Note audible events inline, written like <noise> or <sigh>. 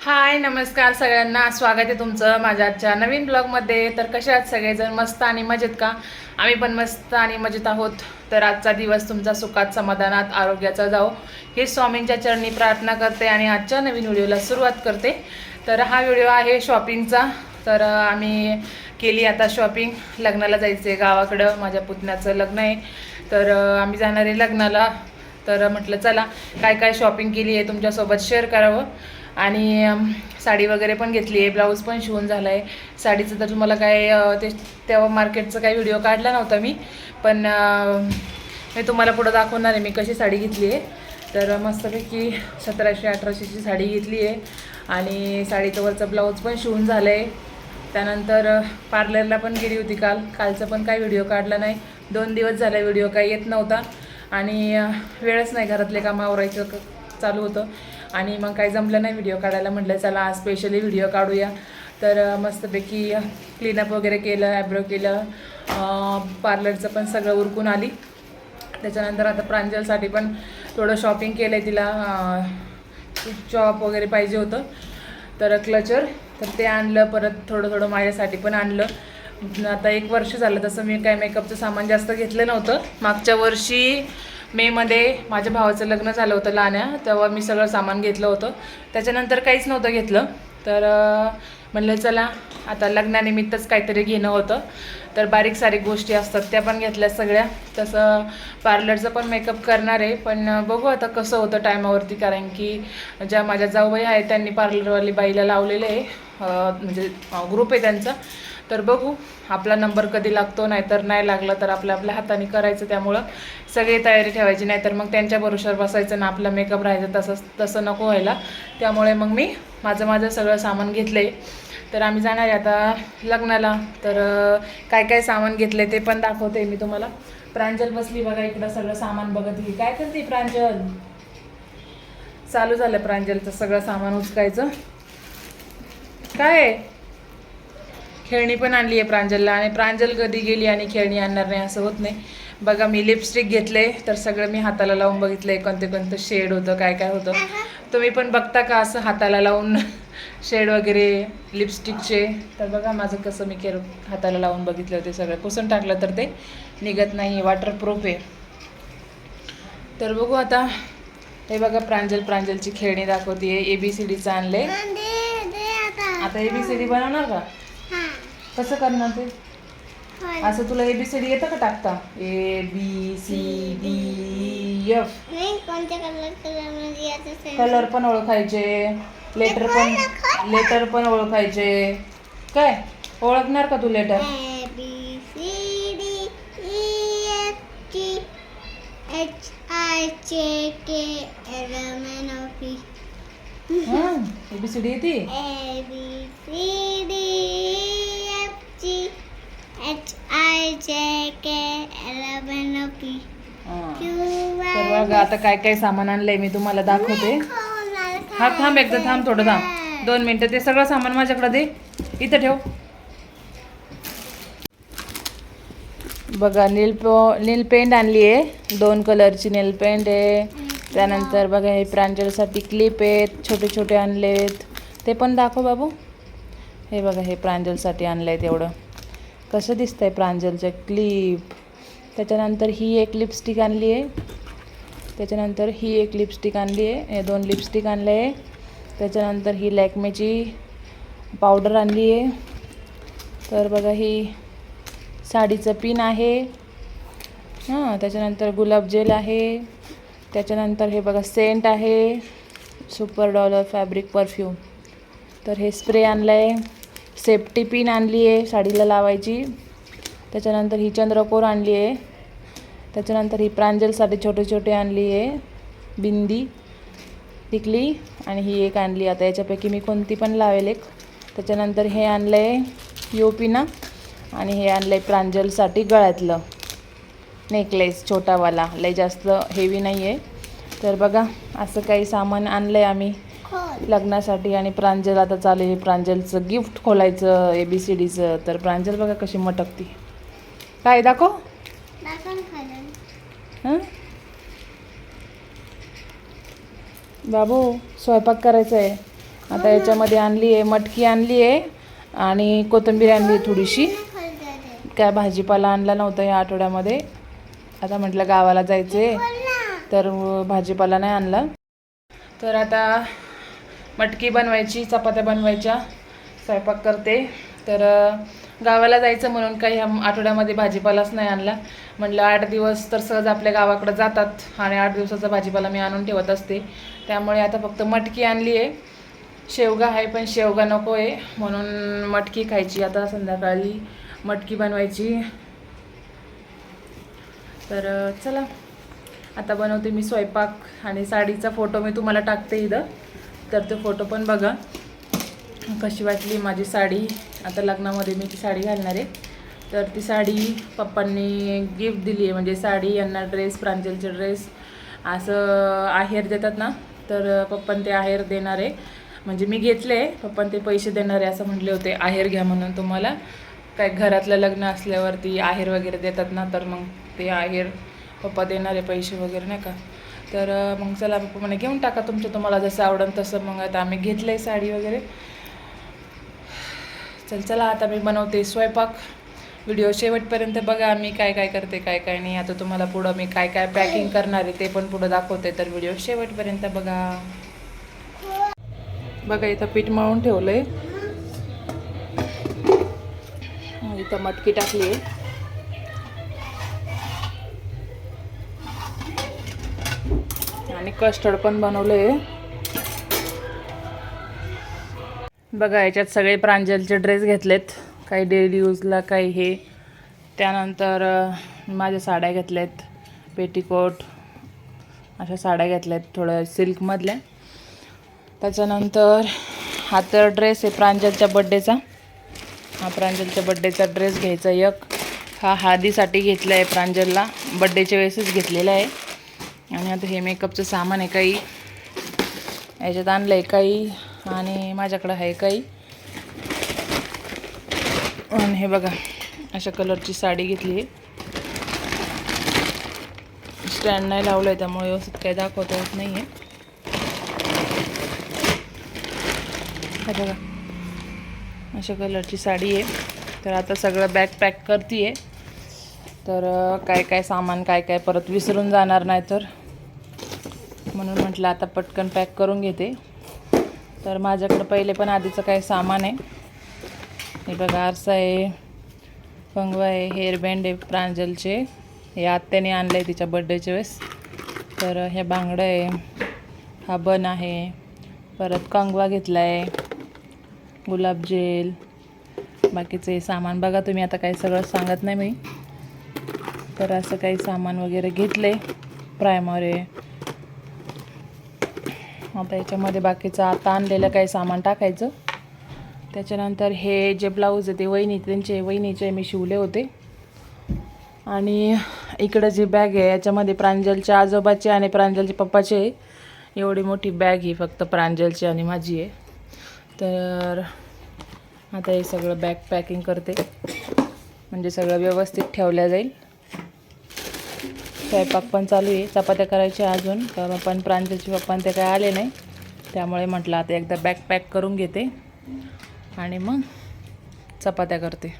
हाय नमस्कार सगळ्यांना. स्वागत आहे तुमचं माझ्या आजच्या नवीन ब्लॉगमध्ये. तर कसे आहात सगळेजण? मस्त आणि मजेत का? आम्ही पण मस्त आणि मजेत आहोत. तर आजचा दिवस तुमचा सुखात समाधानात आरोग्याचा जाओ हे स्वामींच्या चरणी प्रार्थना करते आणि आजच्या नवीन व्हिडिओला सुरुवात करते. तर हा व्हिडिओ आहे शॉपिंगचा. तर आम्ही केली आता शॉपिंग. लग्नाला जायचं आहे गावाकडं. माझ्या पुतण्याचं लग्न आहे. तर आम्ही जाणार आहे लग्नाला. तर म्हटलं चला काय काय शॉपिंग केली आहे तुमच्यासोबत शेअर करावं. आणि साडी वगैरे पण घेतली आहे ब्लाऊज पण शिवून झाला आहे साडीचं तर तुम्हाला काय ते तेव्हा मार्केटचं काही व्हिडिओ काढला नव्हता मी पण मी तुम्हाला पुढं दाखवणार आहे मी कशी साडी घेतली आहे. तर मस्तपैकी सतराशे अठराशेची साडी घेतली आहे आणि साडीचं वरचं ब्लाऊज पण शिवून झालं आहे त्यानंतर पार्लरला पण गेली होती काल. कालचा पण काही व्हिडिओ काढला नाही. दोन दिवस झाला व्हिडिओ काही येत नव्हता. आणि वेळच नाही घरातले कामं आवरायचं क- चालू होतं. आणि मग काही जमलं नाही व्हिडिओ काढायला म्हटलं चला आज स्पेशली व्हिडिओ काढूया. तर मस्तपैकी क्लीनअप वगैरे केलं ॲब्रो केलं पार्लरचं पण सगळं उरकून आली. त्याच्यानंतर आता प्रांजलसाठी पण थोडं शॉपिंग केलं आहे तिला चॉप वगैरे पाहिजे होतं. तर क्लचर तर ते आणलं परत थोडं थोडं माझ्यासाठी पण आणलं. आता एक वर्ष झालं तसं मी काय मेकअपचं सामान जास्त घेतलं नव्हतं. मागच्या वर्षी मेमध्ये माझ्या भावाचं लग्न झालं होतं लाण्या तेव्हा मी सगळं सामान घेतलं होतं. त्याच्यानंतर काहीच नव्हतं घेतलं. तर म्हणलं चला आता लग्नानिमित्तच काहीतरी घेणं होतं. तर बारीक सारीक गोष्टी असतात त्या पण घेतल्या सगळ्या. तसं पार्लरचं पण मेकअप करणार आहे पण बघू आता कसं होतं टायमावरती कारण की ज्या माझ्या जाऊबाई आहेत त्यांनी पार्लरवाली बाईला लावलेलं आहे. म्हणजे ग्रुप आहे त्यांचा. तर बघू आपला नंबर कधी लागतो नाहीतर नाही लागला तर आपल्या आपल्या हाताने करायचं त्यामुळं सगळी तयारी ठेवायची नाहीतर मग त्यांच्या भरोशावर बसायचं ना आपला मेकअप राहायचं तसं तसं नको व्हायला. त्यामुळे मग मी माझं माझं सगळं सामान घेतलं आहे तर आम्ही जाणार आहे आता लग्नाला. तर काय काय सामान घेतले ते पण दाखवते मी तुम्हाला. प्रांजल बसली बघा इकडं सगळं सामान बघत घे काय करते प्रांजल? चालू झालं प्रांजलचं सगळं सामान उचकायचं. काय? आहे? खेळणी पण आणली आहे प्रांजलला आणि प्रांजल कधी गेली आणि खेळणी आणणार नाही असं होत नाही. बघा मी लिपस्टिक घेतले तर सगळं मी हाताला लावून बघितलंय कोणते कोणतं शेड होतं काय काय होतं. तुम्ही पण बघता का असं हाताला लावून <laughs> शेड वगैरे लिपस्टिकचे तर बघा माझं कसं मी केर हाताला लावून बघितले होते सगळं. पुसून टाकलं तर ते निघत नाही वॉटरप्रूफ आहे. तर बघू आता. हे बघा प्रांजल प्रांजलची खेळणी दाखवते ए बी सी डीचं आणले आता. ए बी सी डी बनवणार का? कसं करणार ते? असं तुला ए बी सी डी येतं का टाकता? A B C D F कोणत्या कलर कलरमध्ये याचं कलर पण ओळखायचे. लेटर पण लेटर पण ओळखायचे. काय? ओळखणार का तू letter A B C D E F G H I J K L M N O P A B C D येते? ए बी सी डी तर बघा आता काय काय सामान आणलंय मी तुम्हाला दाखवते. हा थांब एकदा थांब थोडं थांब. दोन मिनटं ते सगळं सामान माझ्याकडे दे. इथं ठेव. बघा नील पो नील पेंट आणली आहे. दोन कलरची नील पेंट आहे. त्यानंतर बघा हे प्रांजलसाठी क्लिप आहेत. छोटे छोटे आणलेत. ते पण दाखव बाबू. हे बघा हे प्रांजलसाठी आणलं आहे तेवढं. कसं दिसतंय प्रांजलचं क्लिप? त्याच्यानंतर ही एक लिपस्टिक आणली आहे. त्याच्यानंतर ही एक लिपस्टिक आणली आहे. हे दोन लिपस्टिक आणले आहे. त्याच्यानंतर ही लॅक्मेची पावडर आणली आहे. तर बघा ही साडीचं पिन आहे. हां त्याच्यानंतर गुलाबजेल आहे. त्याच्यानंतर हे बघा सेंट आहे. सुपर डॉलर फॅब्रिक परफ्यूम तर हे स्प्रे आणलं आहे सेफ्टी पिन आणली आहे साडीला लावायची. त्याच्यानंतर ही चंद्रकोर आणली आहे. त्याच्यानंतर ही प्रांजलसाठी छोटे छोटे आणली आहे. बिंदी टिकली आणि ही एक आणली आता याच्यापैकी मी कोणती पण लावेल एक. त्याच्यानंतर हे आणलं आहे योपिना आणि हे आणलं आहे प्रांजलसाठी गळ्यातलं. नेकलेस छोटावाला. लय जास्त हेवी नाही आहे तर बघा असं काही सामान आणलं आहे आम्ही लग्नासाठी आणि प्रांजल आता चालू आहे. प्रांजलचं गिफ्ट खोलायचं ए बी सी डीचं तर प्रांजल बघा कशी मटकती. काय दाखव. हां? बाबू स्वयंपाक करायचा आहे आता याच्यामध्ये आणली आहे मटकी आणली आहे आणि कोथिंबीर आणली आहे थोडीशी. काय भाजीपाला आणला नव्हता या आठवड्यामध्ये. आता म्हटलं गावाला जायचं आहे तर भाजीपाला नाही आणला. तर आता मटकी बनवायची चपात्या बनवायच्या. स्वयंपाक करते. तर गावाला जायचं म्हणून काही ह्या आठवड्यामध्ये भाजीपालाच नाही आणला. म्हटलं आठ दिवस तर सहज आपल्या गावाकडं जातात आणि आठ दिवसाचा भाजीपाला मी आणून ठेवत असते. त्यामुळे आता फक्त मटकी आणली आहे. शेवगा आहे पण शेवगा नको आहे. म्हणून मटकी खायची आता संध्याकाळी. मटकी बनवायची. तर चला. आता बनवते मी स्वयंपाक आणि साडीचा फोटो मी तुम्हाला टाकते इथं. तर तो फोटो पण बघा. कशी वाटली माझी साडी? आता लग्नामध्ये मी ती साडी घालणार आहे. तर ती साडी पप्पांनी गिफ्ट दिली आहे. म्हणजे साडी यांना ड्रेस प्रांजलचे ड्रेस असं आहेर देतात ना तर पप्पान ते आहेर देणार आहे. म्हणजे मी घेतले पप्पान ते पैसे देणार आहे असं म्हटले होते. आहेर घ्या म्हणून तुम्हाला. काय घरातलं लग्न असल्यावरती आहेर वगैरे देतात ना तर मग ते आहेर पप्पा देणार आहे पैसे वगैरे नाही का? तर मग चला पप्पा म्हणे घेऊन टाका तुमचं तुम्हाला जसं आवडेल तसं. मग आता आम्ही घेतलं आहे साडी वगैरे. चल चला आता मी बनवते स्वयंपाक. व्हिडिओ शेवटपर्यंत बघा मी काय काय करते काय काय नाही. आता तुम्हाला पुढं मी काय काय पॅकिंग करणार आहे ते पण पुढं दाखवते. तर व्हिडिओ शेवटपर्यंत बघा. बघा इथं पीठ मळून ठेवलं आहे इथं मटकी टाकली आहे. आणि कस्टर्ड पण बनवलं आहे बघा याच्यात सगळे प्रांजलचे ड्रेस घेतलेत. काही डेली यूजला काही हे. त्यानंतर माझ्या साड्या घेतल्यात. पेटीकोट. अशा साड्या घेतल्यात थोड्या सिल्कमधल्या त्याच्यानंतर हा तर ड्रेस आहे प्रांजलच्या बड्डेचा हा प्रांजलच्या बड्डेचा ड्रेस घ्यायचा एक. हा हळदीसाठी घेतला आहे प्रांजलला बड्डेच्या वेळेसच घेतलेला आहे. आणि आता हे मेकअपचं सामान आहे काही. याच्यात आणलं आहे काही आणि माझ्याकडं आहे काही. आणि हे बघा अशा कलरची साडी घेतली आहे. स्टँड नाही लावलं आहे त्यामुळे व्यवस्थित काही दाखवता येत नाही आहे बघा अशा कलरची साडी आहे. तर आता सगळं बॅग पॅक करते आहे तर काय काय सामान काय काय परत विसरून जाणार नाही तर म्हणून म्हटलं आता पटकन पॅक करून घेते. तर माझ्याकडं पहिले पण आधीचं काही सामान आहे. हे बघा आरसा आहे कंगवा आहे हेअरबँड आहे प्रांजलचे. हे आत्याने आणलं आहे तिच्या बड्डेच्या वेळेस. तर हे बांगडं आहे हा बन आहे. परत कंगवा घेतला आहे गुलाबजेल बाकीचे सामान बघा तुम्ही आता काही सगळं सांगत नाही मी. तर असं काही सामान वगैरे घेतले प्रायमर आहे आता याच्यामध्ये बाकीचं आता आणलेलं काही सामान टाकायचं. त्याच्यानंतर हे जे ब्लाऊज आहे ते वहिनी त्यांचे वहिनीचे मी शिवले होते. आणि इकडं जी बॅग आहे याच्यामध्ये प्रांजलच्या आजोबाची आणि प्रांजलच्या पप्पाची आहे एवढी मोठी बॅग ही फक्त प्रांजलची आणि माझी आहे. तर आता हे सगळं बॅग पॅकिंग करते. म्हणजे सगळं व्यवस्थित ठेवल्या जाईल. स्वयंपाक पण चालू आहे. चपात्या करायच्या अजून कारण पण प्रांजलची पप्पान ते काय आले नाही. त्यामुळे म्हटलं आता एकदा बॅग पॅक करून घेते. आणि मग चपात्या करते.